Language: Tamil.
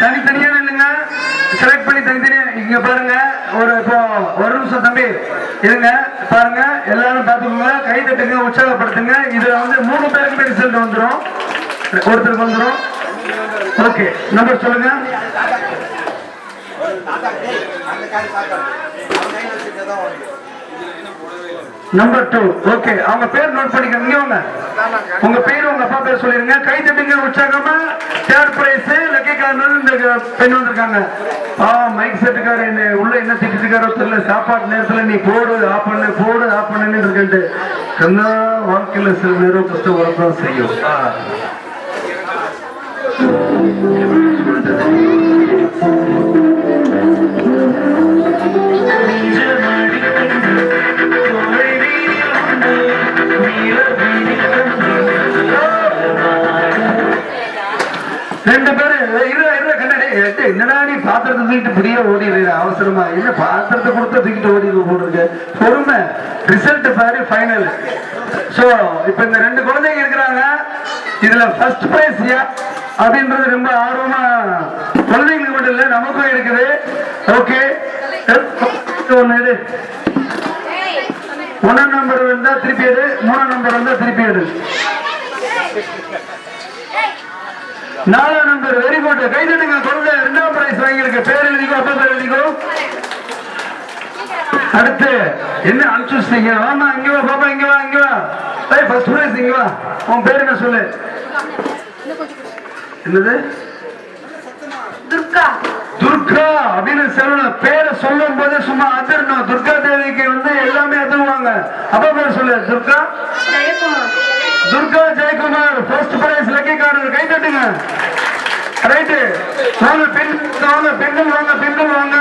தனித்தனியா இல்லைங்க பண்ணி தனித்தனியா இங்க பாருங்க ஒரு இப்போ ஒரு நிமிஷம் தம்பி இருங்க பாருங்க எல்லாரும் பாத்துக்கோங்க கை தட்டுங்க உற்சாகப்படுத்துங்க. இதுல வந்து மூணு பேருக்கு ரிசல்ட் வந்துடும் ஒருத்தருக்கு வந்துடும் ஓகே நம்பர் சொல்லுங்க. நம்பர் டூ ஓகே அவங்க பேர் நோட் பண்ணிக்கோங்க உங்க பேர் உங்க அப்பா பேர் சொல்லிருங்க. கை தட்டுங்க உற்சாகமா தேர்ட் பிரைஸ் இந்த பெண் வந்திருக்காங்க. மைக் என்ன உள்ள என்ன திட்டிருக்காரோ தெரியல. சாப்பாட்டு நேரத்துல நீ போடு ஆப் பண்ணு போடு ஆப் பண்ணுன்னு இருக்கேன்ட்டு கண்ணா வாழ்க்கையில சில நேரம் கஷ்டம் வரதான் செய்யும். ரெண்டு பேரும் என்னடா நீ பாத்திரத்தை தூக்கிட்டு புரிய ஓடிடுற? அவசரமா. என்ன பாத்திரத்தை கொடுத்து தூக்கிட்டு ஓடிடு போட்டுருக்கு பொறுமை. ரிசல்ட் பாரு ஃபைனல் சோ இப்ப இந்த ரெண்டு குழந்தைங்க இருக்கிறாங்க. இதுல ஃபர்ஸ்ட் பிரைஸ் அப்படின்றது ரொம்ப ஆர்வமா குழந்தைங்களுக்கு மட்டும் இல்ல நமக்கும் இருக்குது. ஓகே ஒண்ணு ஒன்னாம் நம்பர் வந்தா திருப்பி எடு. மூணாம் நம்பர் வந்தா திருப்பி எடு. நாலாம் நம்பர் வெரி குட் கை தட்டுங்க குழந்தை ரெண்டாம் பிரைஸ் வாங்கியிருக்கு. பேர் எழுதிக்கோ அப்பா பேர் எழுதிக்கோ. அடுத்து என்ன அனுப்பிச்சுட்டீங்க வாமா இங்க வா பாப்பா இங்க வா இங்க வா. ஏய் ஃபர்ஸ்ட் பிரைஸ் இங்க வா. உன் பேர் என்ன சொல்லு? என்னது? துர்கா. துர்கா அப்படின்னு சொல்லணும். பேரை சொல்லும் போதே சும்மா அதிரணும். துர்கா தேவிக்கு வந்து எல்லாமே அதிருவாங்க. அப்பா பேர் சொல்லு. துர்கா? ரைட்டு வாங்க பெண்கள் வாங்க பெண்கள் வாங்க பெண்கள் வாங்க